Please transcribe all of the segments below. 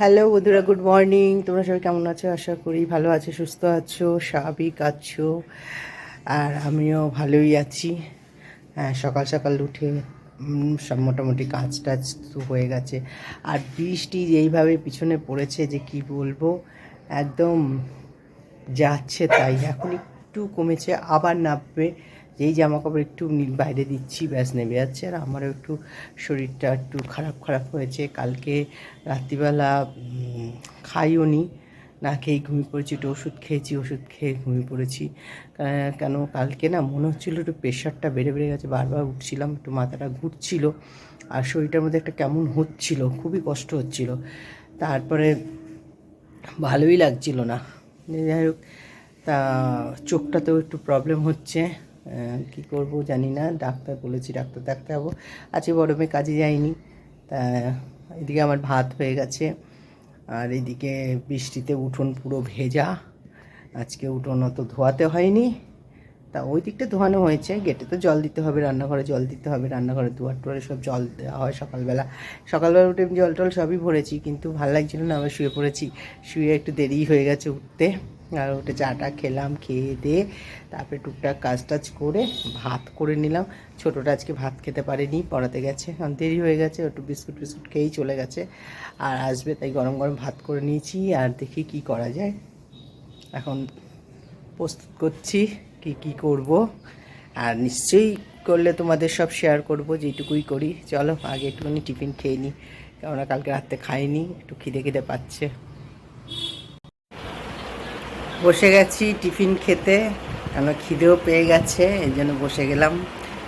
Hello বন্ধুরা, good morning. তোমরা সবাই কেমন আছো? আশা করি ভালো আছো, সুস্থ আছো, স্বাভাবিক আছো, আর আমিও ভালোই আছি। হ্যাঁ সকাল সকাল উঠে সব মোটামুটি কাজ টাজ তো হয়ে গেছে। আর বৃষ্টি যেইভাবে পিছনে পড়েছে যে কি বলব, একদম যাচ্ছে তাই। এখন একটু কমেছে, আবার নামবে। যেই জামা কাপড় একটু বাইরে দিচ্ছি, ব্যাস নেমে যাচ্ছে। আর আমারও একটু শরীরটা একটু খারাপ খারাপ হয়েছে। কালকে রাত্রিবেলা খাইও নি, না খেয়েই ঘুমিয়ে পড়েছি, একটু ওষুধ খেয়েছি, ওষুধ খেয়ে ঘুমিয়ে পড়েছি। কেন কালকে না মনে হচ্ছিল একটু প্রেশারটা বেড়ে বেড়ে গেছে। বারবার উঠছিলাম, একটু মাথাটা ঘুরছিল। আর শরীরটার মধ্যে একটা কেমন হচ্ছিল, খুবই কষ্ট হচ্ছিল। তারপরে ভালোই লাগছিল না। যাই হোক, তা চোখটাতেও একটু প্রবলেম হচ্ছে। কি করব জানি না, ডাক্তার বলেছি, ডাক্তার দেখাতে যাব। আজকে বড় মেয়ে কাজে যায়নি, তা এদিকে আমার ভাত হয়ে গেছে, আর এদিকে বৃষ্টিতে উঠোন পুরো ভেজা, আজকে উঠোন অত ধোয়াতে হয়নি, তা ওই দিকটা ধোয়ানো হয়েছে, গেটে তো জল দিতে হবে, রান্নাঘরে জল দিতে হবে, রান্নাঘরে দুয়ার টুয়ারে সব জল দেওয়া হয় সকালবেলা। সকালবেলা উঠে জল টল সবই ভরেছি, কিন্তু ভালো লাগছিল না, আবার শুয়ে পড়েছি, শুয়ে একটু দেরি হয়ে গেছে উঠতে। আর উঠে চাটা খেলাম, খেয়ে দিয়ে তারপরে টুকটাক কাজ টাজ করে ভাত করে নিলাম। ছোটোটা আজকে ভাত খেতে পারেনি, পড়াতে গেছে। কারণ দেরি হয়ে গেছে, একটু বিস্কুট বিস্কুট খেয়েই চলে গেছে। আর আসবে, তাই গরম গরম ভাত করে নিয়েছি আর দেখি কি করা যায়। এখন প্রস্তুত করছি কি কি করব। আর নিশ্চয়ই করলে তোমাদের সব শেয়ার করব, যেটুকুই করি। চলো, আগে একটুখানি টিফিন খেয়ে নিই কেননা কালকে রাত্রে খাইনি, একটু খিদে খিদে পাচ্ছে। বসে গেছি টিফিন খেতে, কেন খিদেও পেয়ে গেছে, এই জন্য বসে গেলাম।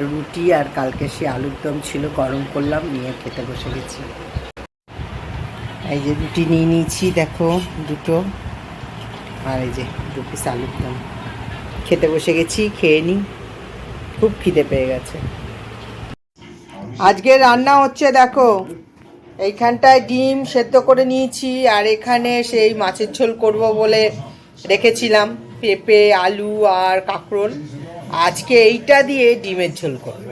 রুটি আর কালকে সে আলুর দম ছিল, গরম করলাম, নিয়ে খেতে বসে গেছি। এই যে রুটি নিয়ে নিয়েছি, দেখো, দুটো। আর এই যে দু পিস আলুর দম। খেতে বসে গেছি, খেয়ে নিই। খুব খিদে পেয়ে গেছে। আজকে রান্না হচ্ছে, দেখো, এইখানটায় ডিম সেদ্ধ করে নিয়েছি, আর এখানে সেই মাছের ঝোল করব বলে রেখেছিলাম পেঁপে, আলু আর কাঁকরোল। আজকে এইটা দিয়ে ডিমের ঝোল করব।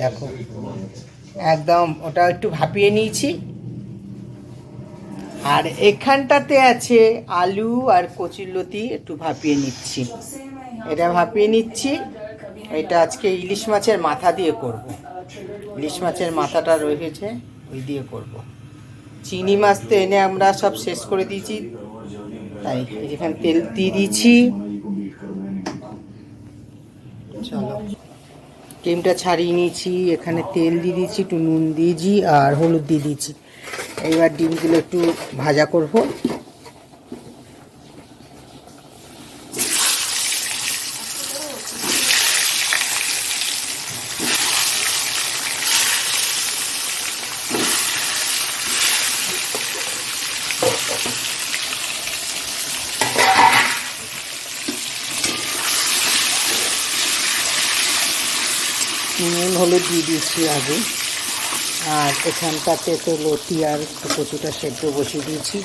দেখো, একদম ওটা একটু ভাপিয়ে নিয়েছি। আর এখানটাতে আছে আলু আর কচুরলতি একটু ভাপিয়ে নিচ্ছি। এটা ভাপিয়ে নিচ্ছি। এটা আজকে ইলিশ মাছের মাথা দিয়ে করব। ইলিশ মাছের মাথাটা রয়েছে, ওই দিয়ে করব। চিংড়ি মাছ তো এনে আমরা সব শেষ করে দিয়েছি। তাই এখানে তেল দিয়ে দিয়েছি। চলো। ডিমটা ছাড়িয়ে নিয়েছি, এখানে তেল দিয়ে দিয়েছি, একটু নুন দিয়েছি আর হলুদ দিয়ে দিয়েছি। এইবার ডিমগুলো একটু ভাজা করব নুন হলুদ দিয়ে দিয়েছি আগে। আর এখানটাতে তো লতি আর কচুটা সেদ্ধ বসিয়ে দিয়েছি।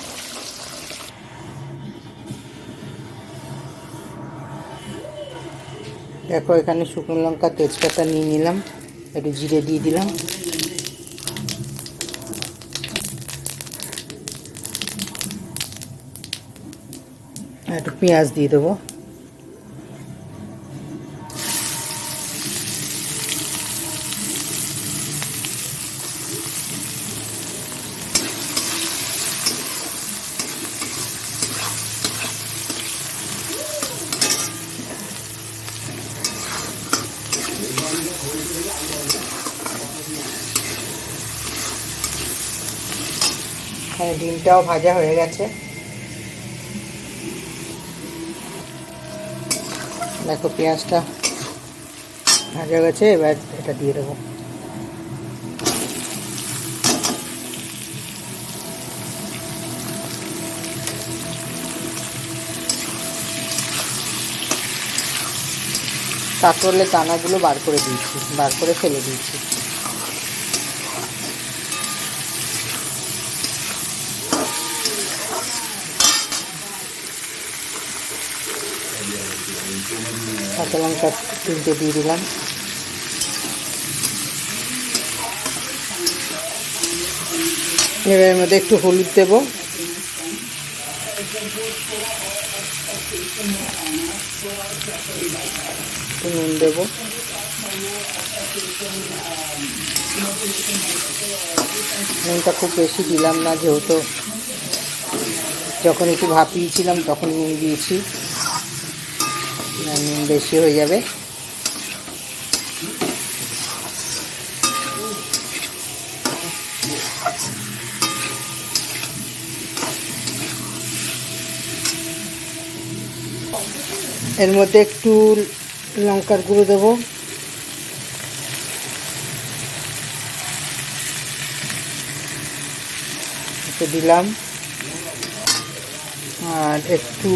দেখো, এখানে শুকনো লঙ্কা, তেজপাতা নিয়ে নিলাম। একটু জিরে দিয়ে দিলাম। একটু পেঁয়াজ দিয়ে দেবো। হ্যাঁ ডিমটাও ভাজা হয়ে গেছে। দেখো পেঁয়াজটা ভাজা গেছে, এবার এটা দিয়ে দেবো। কাঁকরোলের দানাগুলো বার করে দিয়েছি, বার করে ফেলে দিয়েছি। কাঁচা লঙ্কা তিনটে দিয়ে দিলাম। এবার মধ্যে একটু হলুদ দেবো। নুন দেবো। নুনটা খুব বেশি দিলাম না, যেহেতু যখন একটু ভাপিয়েছিলাম তখন নুন দিয়েছি। বেশি হয়ে যাবে। এর মধ্যে একটু লঙ্কার গুঁড়ো দেবো। দিলাম। আর একটু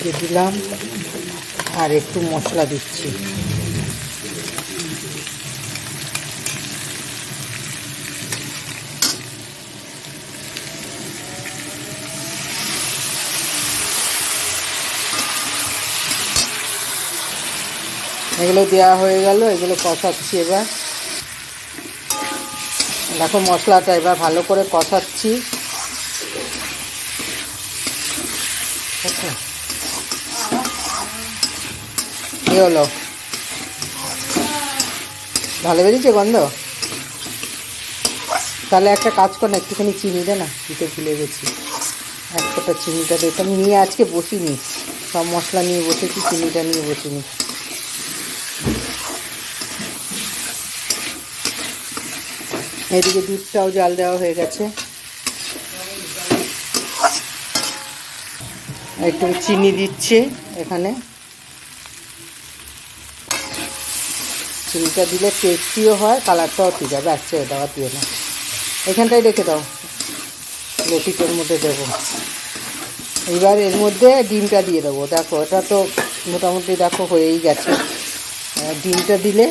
দিয়ে দিলাম আর একটু মশলা দিচ্ছি। এগুলো দেওয়া হয়ে গেল, এগুলো কষাচ্ছি এবার। দেখো মশলাটা এবার ভালো করে কষাচ্ছি। আচ্ছা। হলো ভালো বেরিয়েছে গন্ধ? তাহলে একটা কাজ কর না, একটুখানি চিনি দে না দিতে ভুলে গেছি। এক ফোঁটা চিনিটা দে আমি নিয়ে আজকে বসিনি। সব মশলা নিয়ে বসেছি, চিনিটা নিয়ে বসিনি। এদিকে দুধটাও জাল দেওয়া হয়ে গেছে। একটু চিনি দিচ্ছে এখানে। চিনিটা দিলে টেস্টিও হয় কালারটাও ঠিক আছে আসছে দেওয়া দিয়ে না এখানটাই রেখে দাও। রুটিটার মধ্যে দেবো। এবার এর মধ্যে ডিমটা দিয়ে দেবো। দেখো, এটা তো মোটামুটি দেখো হয়েই গেছে। ডিমটা দিলে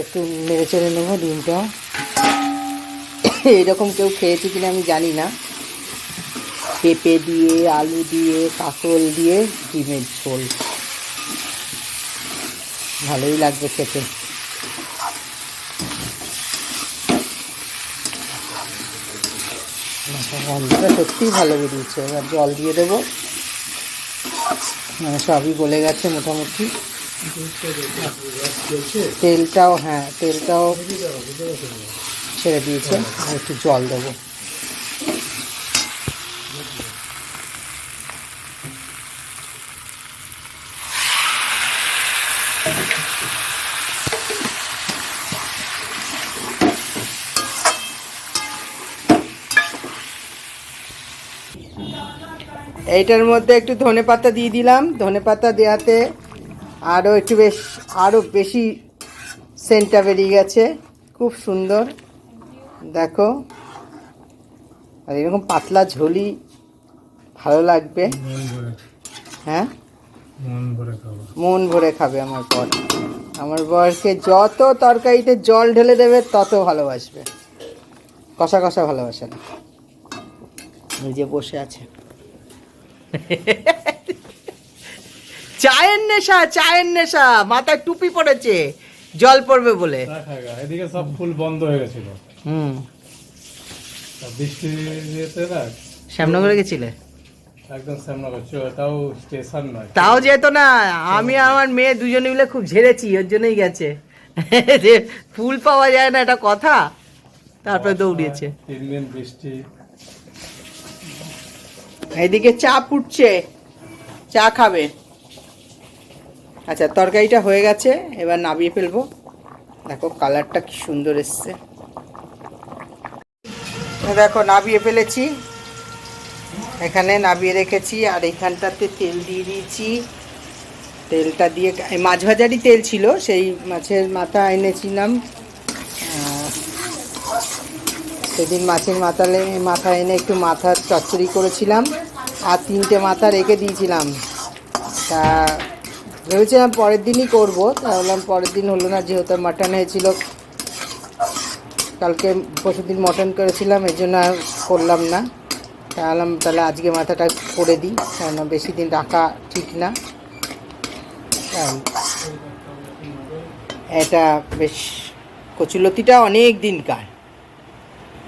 একটু নেড়ে চেড়ে নেব ডিমটাও। এরকম কেউ খেয়েছে কিনা আমি জানি না। পেঁপে দিয়ে, আলু দিয়ে, কাঁকরোল দিয়ে ডিমের ঝোল। ভালোই লাগবে খেতে। গন্ধটা সত্যিই ভালো বেরিয়েছে। এবার জল দিয়ে দেবো। মানে সবই গলে গেছে মোটামুটি। তেলটাও হ্যাঁ তেলটাও ছেড়ে দিয়েছে। একটু জল দেবো। এইটার মধ্যে একটু ধনে পাতা দিয়ে দিলাম। ধনে পাতা দেওয়াতে আরও একটু বেশ আরও বেশি সেন্টটা বেরিয়ে গেছে। খুব সুন্দর। দেখো। আর এরকম পাতলা ঝোলি ভালো লাগবে। হ্যাঁ? মন ভরে মন ভরে খাবে আমার বর। আমার বরকে যত তরকারিতে জল ঢেলে দেবে তত ভালোবাসবে। কষা কষা ভালোবাসে না। নিজে বসে আছে। চায়ের নেশা চায়ের নেশা। মাথায় টুপি পড়েছে। জল পড়বে বলে। এদিকে সব ফুল বন্ধ হয়ে গেছিল। হুম। বৃষ্টি ইয়েতে না শ্যামনগরে গেছিলে? একদম করছে স্টেশন নয়। তাও যেত না। আমি আমার মেয়ে দুজনে মিলে খুব ঝেড়েছি ওর জন্যই গেছে। যে ফুল পাওয়া যায় না এটা কথা। তারপরে দৌড়িয়েছে। তিন দিন বৃষ্টি। এইদিকে চা ফুটছে। চা খাবে। আচ্ছা তরকারিটা হয়ে গেছে, এবার নাবিয়ে ফেলব। দেখো, কালারটা কি সুন্দর এসছে। দেখো নাবিয়ে ফেলেছি। এখানে নাবিয়ে রেখেছি, আর এখানটাতে তেল দিয়ে দিয়েছি। তেলটা দিয়ে মাছ ভাজারই তেল ছিল, সেই মাছের মাথা এনেছিলাম। সেদিন মাছের মাথালে মাথা এনে একটু মাথার চচ্চড়ি করেছিলাম আর তিনটে মাথা রেখে দিয়েছিলাম। তা ভেবেছিলাম পরের দিনই করব, তা বললাম পরের দিন হলো না, যেহেতু মাটন হয়েছিল, কালকে পরশু দিন মটন করেছিলাম এই জন্য আর করলাম না। তা বললাম তাহলে আজকে মাথাটা করে দিই, কেননা বেশি দিন রাখা ঠিক না। এটা বেশ কচুলতিটা অনেক দিনকার।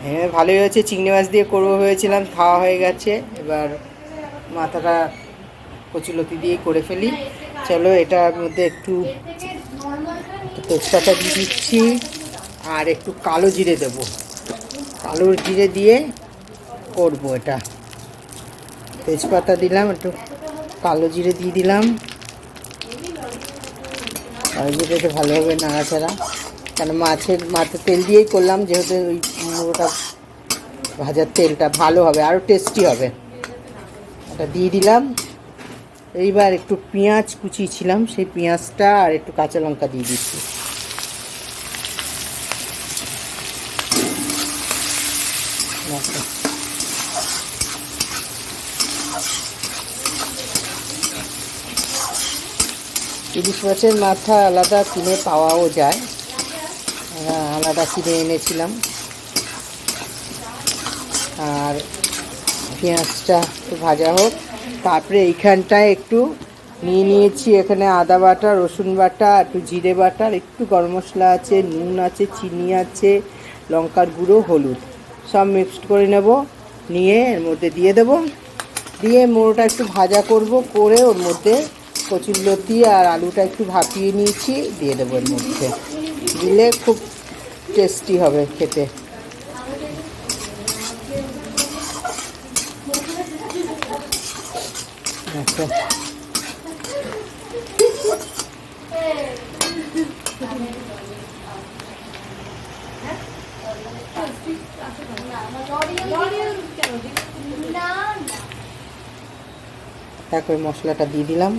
হ্যাঁ ভালোই হয়েছে। চিংড়ি মাছ দিয়ে করব ভেবেছিলাম, খাওয়া হয়ে গেছে। এবার মাথাটা কচুলতি দিয়ে করে ফেলি। চলো, এটার মধ্যে একটু তেজপাতা দিয়ে দিচ্ছি, আর একটু কালো জিরে দেবো। কালো জিরে দিয়ে করব এটা। তেজপাতা দিলাম, একটু কালো জিরে দিয়ে দিলাম। কালো জিরেটা ভালোভাবে নাড়াচাড়া। কেন, মাছের মাথা তেল দিয়েই করলাম, যেহেতু ওই মুড়োটা ভাজার তেলটা ভালো হবে আরও টেস্টি হবে। ওটা দিয়ে দিলাম। এইবার একটু পেঁয়াজ কুচিয়েছিলাম, সেই পেঁয়াজটা আর একটু কাঁচা লঙ্কা দিয়ে দিচ্ছি। ইলিশ মাছের মাথা আলাদা কিনে পাওয়াও যায়। আলাদা কিনে এনেছিলাম। আর পেঁয়াজটা একটু ভাজা হোক। তারপরে এইখানটায় একটু নিয়ে নিয়েছি এখানে আদা বাটা, রসুন বাটা, একটু জিরে বাটা, আর একটু গরম মশলা আছে, নুন আছে, চিনি আছে, লঙ্কার গুঁড়ো, হলুদ। সব মিক্সড করে নেব, নিয়ে এর মধ্যে দিয়ে দেব। দিয়ে মোড়োটা একটু ভাজা করব, করে ওর মধ্যে কচুরলতি আর আলুটা একটু ভাপিয়ে নিয়েছি, দিয়ে দেবো এর মধ্যে। দিলে খুব টেস্টি হবে খেতে। আচ্ছা তারপরে মশলাটা দিয়ে দিলাম।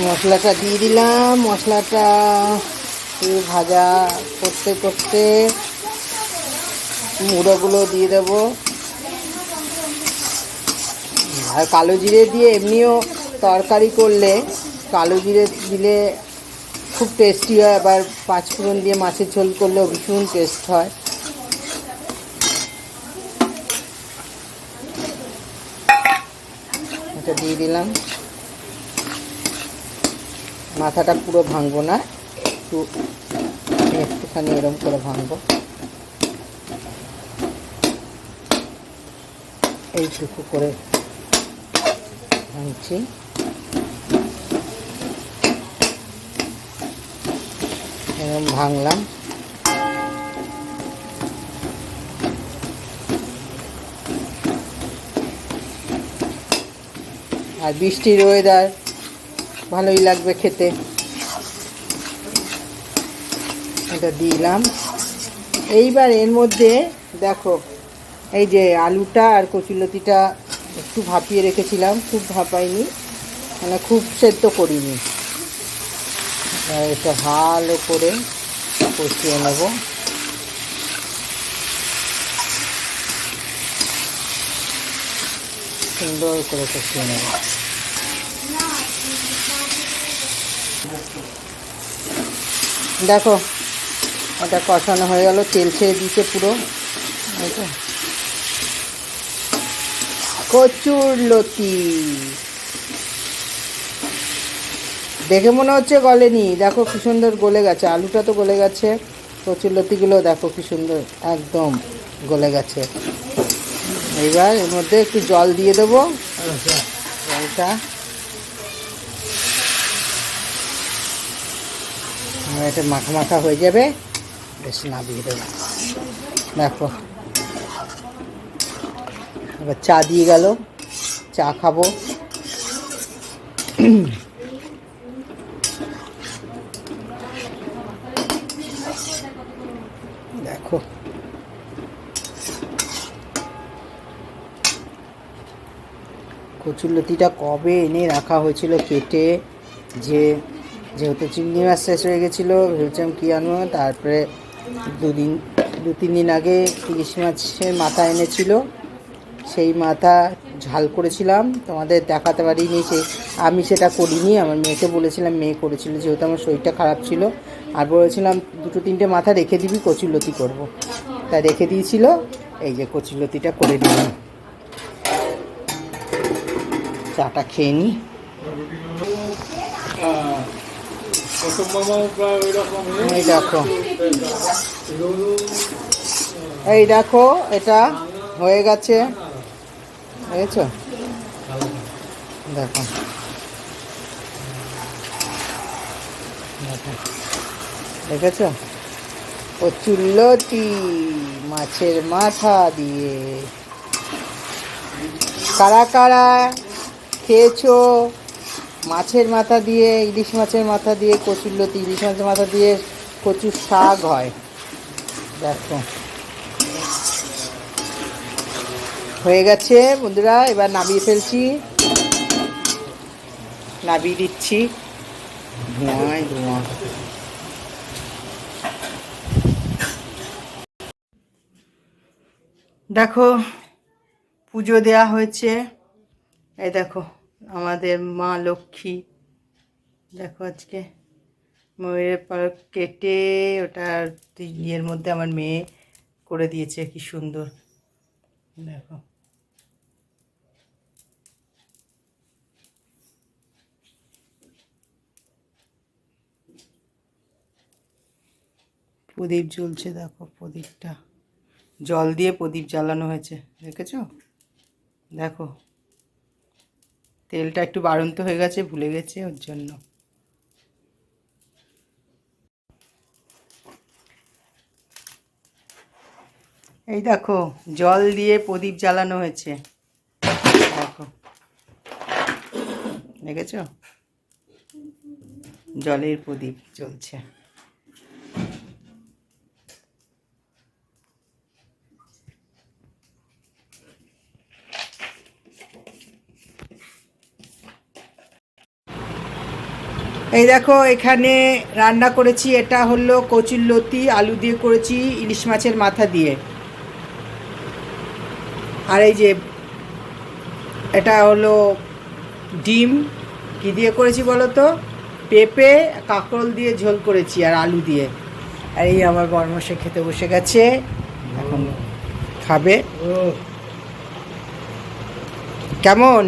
মশলাটা দিয়ে দিলাম। মশলাটা ভাজা করতে করতে মুড়োগুলো দিয়ে দেবো। আর কালো জিরে দিয়ে এমনিও তরকারি করলে কালো জিরে দিলে খুব টেস্টি হয়, আবার পাঁচফোড়ন দিয়ে মাছের ঝোল করলেও ভীষণ টেস্ট হয়। এটা দিয়ে দিলাম। মাথাটা পুরো ভাঙবো না, একটু একটুখানি এরম করে ভাঙবো। এইটুকু করে ভাঙছি। এরকম ভাঙলাম। আর বৃষ্টির ওয়েদার ভালোই লাগবে খেতে। এটা দিলাম। এইবার এর মধ্যে দেখো এই যে আলুটা আর কচুলতিটা একটু ভাপিয়ে রেখেছিলাম, খুব ভাপাইনি মানে খুব সেদ্ধ করিনি। এটা ভালো করে কষিয়ে নেব। সুন্দর করে কষিয়ে নেব। দেখো, এটা কষানো হয়ে গেল, তেল ছেড়ে দিয়েছে পুরো। তো। কচুর লতি দেখে মনে হচ্ছে গলেনি। দেখো কি সুন্দর গলে গেছে। আলুটা তো গলে গেছে। কচুর লতিগুলো দেখো কি সুন্দর, একদম গলে গেছে। এইবার এর মধ্যে একটু জল দিয়ে দেবো। জলটা। এটা মাখা মাখা হয়ে যাবে। বেশ নামিয়ে দেবো। দেখো। এবার চা দিয়ে গেল। চা খাব। দেখো। কচুরলতিটা কবে এনে রাখা হয়েছিল কেটে, যে যেহেতু চিংড়ি মাছ শেষ হয়ে গেছিল, ভেবেছিলাম কী আনব তারপরে দুদিন দু তিন দিন আগে ইলিশ মাছের মাথা এনেছিল। সেই মাথা ঝাল করেছিলাম। তোমাদের দেখাতে পারিনি সে আমি সেটা করিনি। আমার মেয়েকে বলেছিলাম, মেয়ে করেছিল, যেহেতু আমার শরীরটা খারাপ ছিল। আর বলেছিলাম, দুটো তিনটে মাথা রেখে দিবি, কচুরলতি করব। তা রেখে দিয়েছিল, এই যে কচুরলতিটা করে দিলাম চাটা খেয়ে দেখো। এই দেখো, এটা হয়ে গেছে। বুঝেছ দেখো। দেখো। দেখেছ? ও চুল্লটি মাছের মাথা দিয়ে। কারা কারা খেয়েছো? মাছের মাথা দিয়ে, ইলিশ মাছের মাথা দিয়ে কচুল্লতি ইলিশ মাছের মাথা দিয়ে কচুর শাক হয়। দেখো। হয়ে গেছে, বন্ধুরা, এবার নামিয়ে ফেলছি। নামিয়ে দিচ্ছি। দেখো, পুজো দেয়া হয়েছে। এই দেখো, আমাদের মা লক্ষ্মী। দেখো আজকে, ময়ূরের পালক কেটে ওটা ইয়ের মধ্যে আমার মেয়ে করে দিয়েছে, কি সুন্দর। দেখো। প্রদীপ জ্বলছে, দেখো প্রদীপটা। জল দিয়ে প্রদীপ জ্বালানো হয়েছে, দেখেছ? দেখো। তেলটা একটু বাড়ন্ত হয়ে গেছে, ভুলে গেছে ওর জন্য। এই দেখো, জল দিয়ে প্রদীপ জ্বালানো হয়েছে। দেখো। দেখেছ? জলের প্রদীপ জ্বলছে। এই দেখো এখানে রান্না করেছি এটা হলো কচুর লতি আলু দিয়ে করেছি ইলিশ মাছের মাথা দিয়ে। আর এই যে এটা হলো ডিম কি দিয়ে করেছি বলো তো? পেঁপে কাঁকরোল দিয়ে ঝোল করেছি আর আলু দিয়ে। আর এই আমার বর্মশে খেতে বসে গেছে এখন খাবে। কেমন?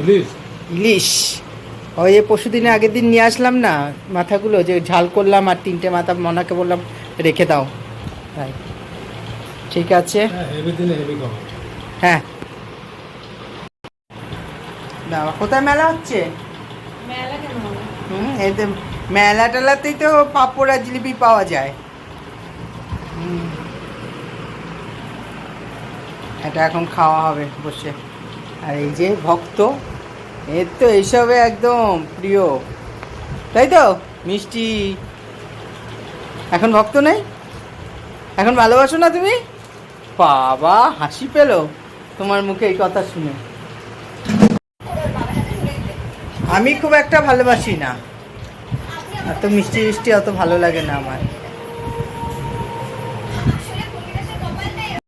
ইলিশ? ইলিশ। ওই যে পরশু দিনে আগের দিন নিয়ে আসলাম না মাথাগুলো যে ঝাল করলাম আর তিনটে মাথা মনাকে বললাম রেখে দাও। তাই। ঠিক আছে। হ্যাঁ হেভি দিনে হেভি খাবার হ্যাঁ। দাও কোথায় মেলা হচ্ছে? হুম এই তো মেলা টেলাতেই তো পাঁপড় আর জিলিপি পাওয়া যায়। এটা এখন খাওয়া হবে বসে। আর এই যে ভক্ত, এর তো এইসবে একদম প্রিয়। তাই তো? মিষ্টি। এখন ভক্ত নেই? এখন ভালোবাসো না তুমি? বাবা, হাসি পেল। তোমার মুখে এই কথা শুনে। আমি খুব একটা ভালোবাসি না। এত মিষ্টি মিষ্টি অত ভালো লাগে না আমার।